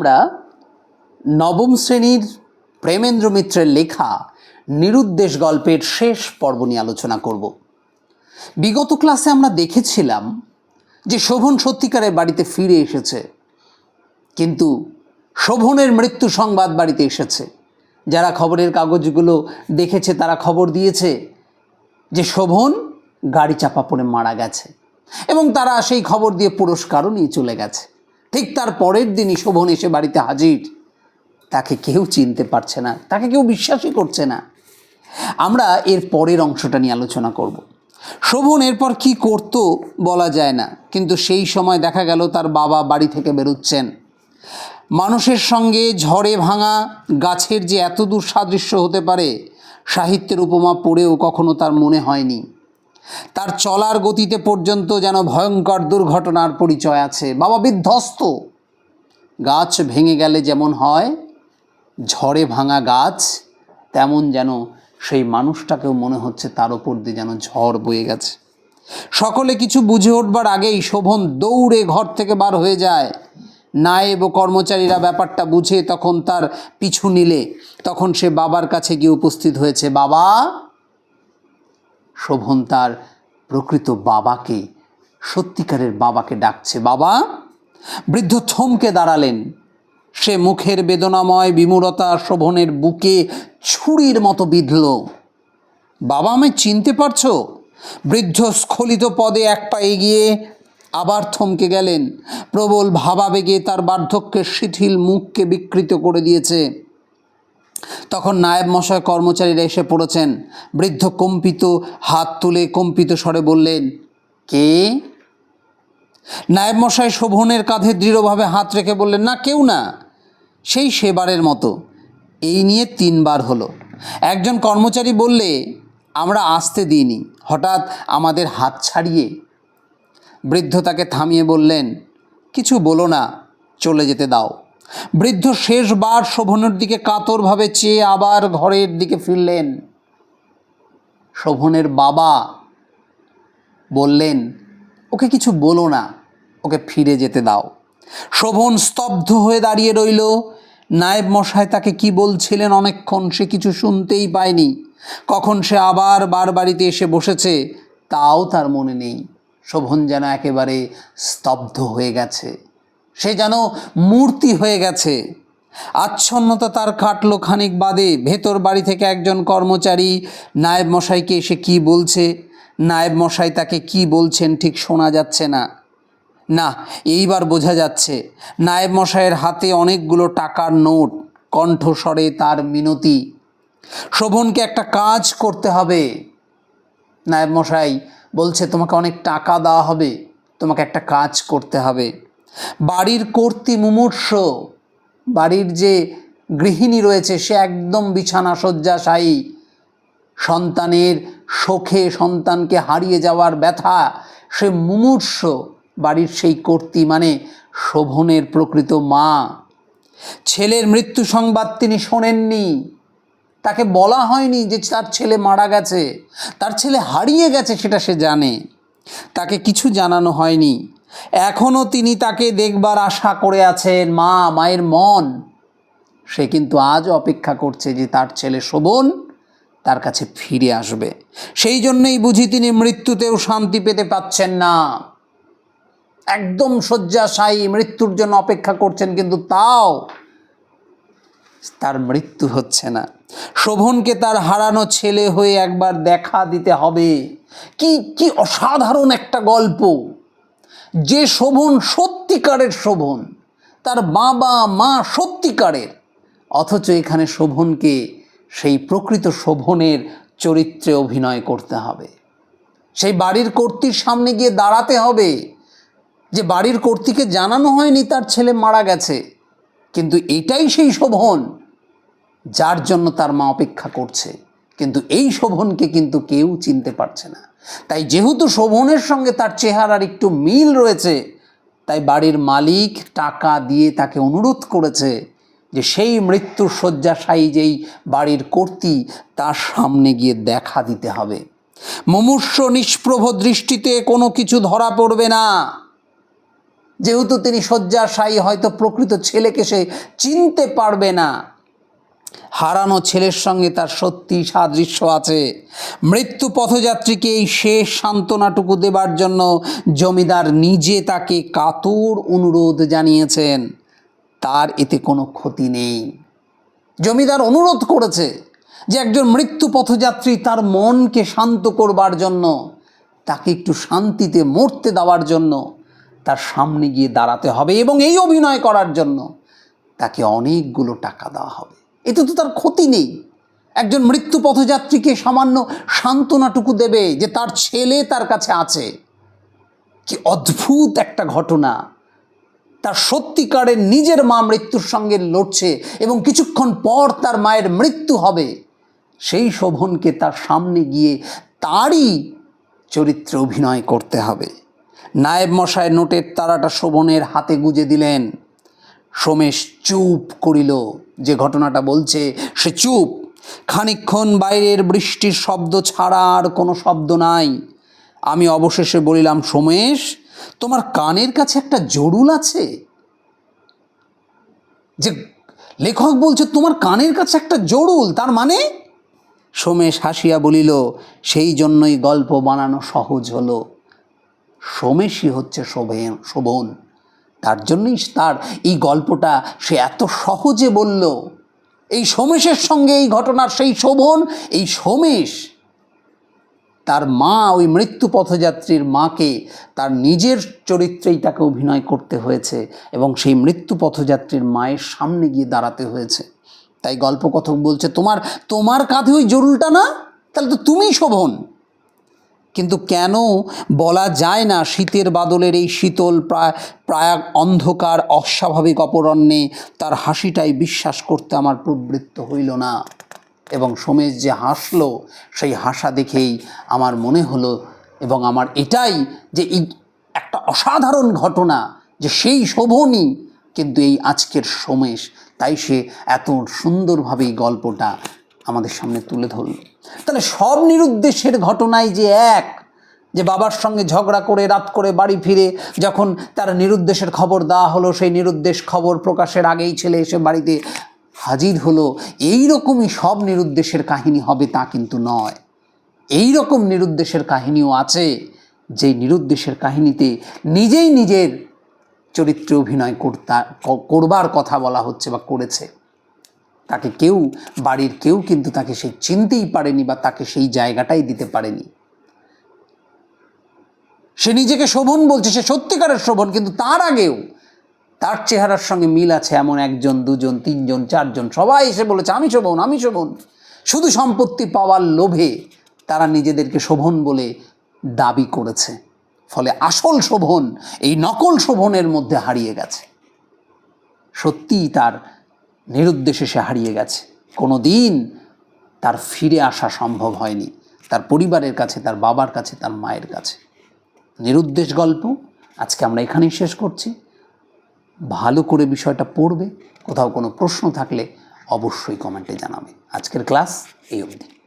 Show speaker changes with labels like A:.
A: আমরা নবম শ্রেণির প্রেমেন্দ্র মিত্রের লেখা নিরুদ্দেশ গল্পের শেষ পর্ব নিয়ে আলোচনা করব। বিগত ক্লাসে আমরা দেখেছিলাম যে শোভন সত্যিকারের বাড়িতে ফিরে এসেছে, কিন্তু শোভনের মৃত্যু সংবাদ বাড়িতে এসেছে। যারা খবরের কাগজগুলো দেখেছে, তারা খবর দিয়েছে যে শোভন গাড়ি চাপা পড়ে মারা গেছে এবং তারা সেই খবর দিয়ে পুরস্কারও নিয়ে চলে গেছে। ঠিক তার পরের দিনই শোভন এসে বাড়িতে হাজির। তাকে কেউ চিনতে পারছে না, তাকে কেউ বিশ্বাসই করছে না। আমরা এর পরের অংশটা নিয়ে আলোচনা করব। শোভন এরপর কি করত বলা যায় না, কিন্তু সেই সময় দেখা গেল তার বাবা বাড়ি থেকে বেরোচ্ছেন। মানুষের সঙ্গে ঝড়ে ভাঙা গাছের যে এত দূর সাদৃশ্য হতে পারে, সাহিত্যের উপমা পড়েও কখনো তার মনে হয়নি। তার চলার গতিতে পর্যন্ত যেন ভয়ঙ্কর দুর্ঘটনার পরিচয় আছে। বাবা, বিধ্বস্ত। গাছ ভেঙে গেলে যেমন হয়, ঝড়ে ভাঙা গাছ, তেমন যেন সেই মানুষটাকেও মনে হচ্ছে তার ওপর দিয়ে যেন ঝড় বয়ে গেছে। সকলে কিছু বুঝে উঠবার আগেই শোভন দৌড়ে ঘর থেকে বার হয়ে যায়। নায়েব ও কর্মচারীরা ব্যাপারটা বুঝে তখন তার পিছু নিলে, তখন সে বাবার কাছে গিয়ে উপস্থিত হয়েছে। বাবা শোভন তার প্রকৃত বাবাকে, সত্যিকারের বাবাকে ডাকছে, বাবা, বৃদ্ধ থমকে দাঁড়ালেন। সে মুখের বেদনাময় বিমূরতা শোভনের বুকে ছুরির মতো বিঁধল। বাবা আমি চিনতে পারছ? বৃদ্ধ স্খলিত পদে এক পা এগিয়ে আবার থমকে গেলেন। প্রবল ভাবাবেগে তার বার্ধক্যের শিথিল মুখকে বিকৃত করে দিয়েছে। তখন নায়েব মশায় কর্মচারীরা এসে পড়েছেন। বৃদ্ধ কম্পিত হাত তুলে কম্পিত স্বরে বললেন, কে? নায়েব মশাই শোভনের কাঁধে দৃঢ়ভাবে হাত রেখে বললেন, না, কেউ না। সেই সেবারের মতো। এই নিয়ে তিনবার হলো। একজন কর্মচারী বললে, আমরা আসতে দিইনি। হঠাৎ আমাদের হাত ছাড়িয়ে। বৃদ্ধ তাকে থামিয়ে বললেন, কিছু বলো না, চলে যেতে দাও। বৃদ্ধ শেষবার শোভনের দিকে কাতরভাবে চেয়ে আবার ঘরের দিকে ফিরলেন। শোভনের বাবা বললেন, ওকে কিছু বলো না, ওকে ফিরে যেতে দাও। শোভন স্তব্ধ হয়ে দাঁড়িয়ে রইল। নায়েব মশাই তাকে কি বলছিলেন অনেকক্ষণ সে কিছু শুনতেই পায়নি। কখন সে আবার বার বাড়িতে এসে বসেছে, তাও তার মনে নেই। শোভন যেন একেবারে স্তব্ধ হয়ে গেছে। সে যেন মূর্তি হয়ে গেছে। আচ্ছন্নতা তার কাটলো খানিক বাদে। ভেতর বাড়ি থেকে একজন কর্মচারী, নায়েব মশাইকে এসে কি বলছে? নায়েব মশাই তাকে কি বলছেন ঠিক শোনা যাচ্ছে না। না, এইবার বোঝা যাচ্ছে। নায়েব মশাইয়ের হাতে অনেকগুলো টাকার নোট, কণ্ঠস্বরে তার মিনতি। শোভনকে একটা কাজ করতে হবে। নায়েব মশাই বলছে, তোমাকে অনেক টাকা দেওয়া হবে। তোমাকে একটা কাজ করতে হবে। বাড়ির কর্তী মুমূর্ষ, বাড়ির যে গৃহিণী রয়েছে, সে একদম বিছানা শয্যাশায়ী সন্তানের শোকে সন্তানকে হারিয়ে যাওয়ার ব্যথা, সে মুমূর্ষ, বাড়ির সেই কর্তী মানে শোভনের প্রকৃত মা। ছেলের মৃত্যু সংবাদ তিনি শোনেননি। তাকে বলা হয়নি যে তার ছেলে মারা গেছে। তার ছেলে হারিয়ে গেছে সেটা সে জানে। তাকে কিছু জানানো হয়নি। এখনও তিনি তাকে দেখবার আশা করে আছেন, মা, মায়ের মন। সে কিন্তু আজ অপেক্ষা করছে যে তার ছেলে শোভন তার কাছে ফিরে আসবে। সেই জন্যই বুঝি তিনি মৃত্যুতেও শান্তি পেতে পাচ্ছেন না। একদম শয্যাশায়ী মৃত্যুর জন্য অপেক্ষা করছেন, কিন্তু তাও তার মৃত্যু হচ্ছে না। শোভনকে তার হারানো ছেলে হয়ে একবার দেখা দিতে হবে। কি কি অসাধারণ একটা গল্প! যে শোভন সত্যিকারের শোভন, তার বাবা, মা সত্যিকারের, অথচ এখানে শোভনকে সেই প্রকৃত শোভনের চরিত্রে অভিনয় করতে হবে। সেই বাড়ির কর্ত্রীর সামনে গিয়ে দাঁড়াতে হবে। যে বাড়ির কর্ত্রীকে জানানো হয়নি তার ছেলে মারা গেছে, কিন্তু এটাই সেই শোভন যার জন্য তার মা অপেক্ষা করছে। কিন্তু এই শোভনকে কিন্তু কেউ চিনতে পারছে না। তাই যেহেতু শোভনের সঙ্গে তার চেহারার একটু মিল রয়েছে, তাই বাড়ির মালিক টাকা দিয়ে তাকে অনুরোধ করেছে যে সেই মৃত্যুর শয্যাশায়ী যেই বাড়ির কর্তী, তার সামনে গিয়ে দেখা দিতে হবে। মুমূর্ষ নিষ্প্রভ দৃষ্টিতে কোনো কিছু ধরা পড়বে না। যেহেতু তিনি শয্যাশায়ী, হয়তো প্রকৃত ছেলেকে সে চিনতে পারবে না। হারানো ছেলের সঙ্গে তার সত্যি সাদৃশ্য আছে। মৃত্যু পথযাত্রীকে এই শেষ সান্ত্বনাটুকু দেবার জন্য জমিদার নিজে তাকে কাতর অনুরোধ জানিয়েছেন। তার এতে কোনো ক্ষতি নেই। জমিদার অনুরোধ করেছে যে একজন মৃত্যু পথযাত্রী তার মনকে শান্ত করবার জন্য, তাকে একটু শান্তিতে মরতে দেওয়ার জন্য তার সামনে গিয়ে দাঁড়াতে হবে এবং এই অভিনয় করার জন্য তাকে অনেকগুলো টাকা দেওয়া হবে। এতে তো তার ক্ষতি নেই। একজন মৃত্যু পথযাত্রীকে সামান্য সান্ত্বনাটুকু দেবে যে তার ছেলে তার কাছে আছে। কি অদ্ভুত একটা ঘটনা। তার সত্যিকারের নিজের মা মৃত্যুর সঙ্গে লড়ছে এবং কিছুক্ষণ পর তার মায়ের মৃত্যু হবে। সেই শোভনকে তার সামনে গিয়ে তারই চরিত্রে অভিনয় করতে হবে। নায়েব মশায় নোটের তারাটা শোভনের হাতে গুজে দিলেন। সোমেশ চুপ করিল। যে ঘটনাটা বলছে, সে চুপ। খানিকক্ষণ বাইরের বৃষ্টির শব্দ ছাড়া আর কোনো শব্দ নাই। আমি অবশেষে বলিলাম, সোমেশ, তোমার কানের কাছে একটা জরুল আছে? যে লেখক বলছে, তোমার কানের কাছে একটা জরুল, তার মানে? সোমেশ হাসিয়া বলিল, সেই জন্যই গল্প বানানো সহজ হলো। সোমেশই হচ্ছে শোভেন শোভন। তার জন্যই তার এই গল্পটা সে এত সহজে বলল। এই সোমেশের সঙ্গে এই ঘটনার সেই শোভন, এই সোমেশ তার মা ওই মৃত্যু পথযাত্রীর মাকে তার নিজের চরিত্রেই তাকে অভিনয় করতে হয়েছে এবং সেই মৃত্যু পথযাত্রীর মায়ের সামনে গিয়ে দাঁড়াতে হয়েছে। তাই গল্পকথক বলছে, তোমার তোমার কাঁধে ওই জরুলটা না? তাহলে তো তুমিই শোভন। কিন্তু কেন বলা যায় না শীতের বাদলের এই শীতল প্রায় প্রায় অন্ধকার, অস্বাভাবিক অপরণ্যে তার হাসিটাই বিশ্বাস করতে আমার প্রবৃত্ত হইল না। এবং সোমেশ যে হাসলো, সেই হাসা দেখেই আমার মনে হলো এবং আমার এটাই যে এই একটা অসাধারণ ঘটনা যে সেই শোভনই কিন্তু এই আজকের সোমেশ, তাই সে এত সুন্দরভাবে এই গল্পটা আমাদের সামনে তুলে ধরল। তাহলে সব নিরুদ্দেশের ঘটনাই যে এক, যে বাবার সঙ্গে ঝগড়া করে, রাত করে বাড়ি ফিরে যখন তার নিরুদ্দেশের খবর দেওয়া হলো, সেই নিরুদ্দেশ খবর প্রকাশের আগেই ছেলে এসে বাড়িতে হাজির হলো। এই রকমই সব নিরুদ্দেশের কাহিনী হবে তা কিন্তু নয়। এই রকম নিরুদ্দেশের কাহিনীও আছে, যে নিরুদ্দেশের কাহিনীতে নিজেই নিজের চরিত্রে অভিনয় করতা করবার কথা বলা হচ্ছে বা করেছে। তাকে কেউ, বাড়ির কেউ কিন্তু তাকে সে চিনতেই পারেনি বা তাকে সেই জায়গাটাই দিতে পারেনি। সে নিজেকে শোভন বলছে, সে সত্যিকারের শোভন, কিন্তু তার আগেও তার চেহারার সঙ্গে মিল আছে এমন একজন, দুজন, তিনজন, চারজন, সবাই এসে বলেছে, আমি শোভন আমি শোভন। শুধু সম্পত্তি পাওয়ার লোভে তারা নিজেদেরকে শোভন বলে দাবি করেছে। ফলে আসল শোভন, এই নকল শোভনের মধ্যে হারিয়ে গেছে। সত্যিই তার নিরুদ্দেশে সে হারিয়ে গেছে। কোনো দিন তার ফিরে আসা সম্ভব হয়নি। তার পরিবারের কাছে, তার বাবার কাছে, তার মায়ের কাছে। নিরুদ্দেশ গল্প আজকে আমরা এখানেই শেষ করছি। ভালো করে বিষয়টা পড়বে। কোথাও কোনো প্রশ্ন থাকলে অবশ্যই কমেন্টে জানাবে। আজকের ক্লাস এই অবধি।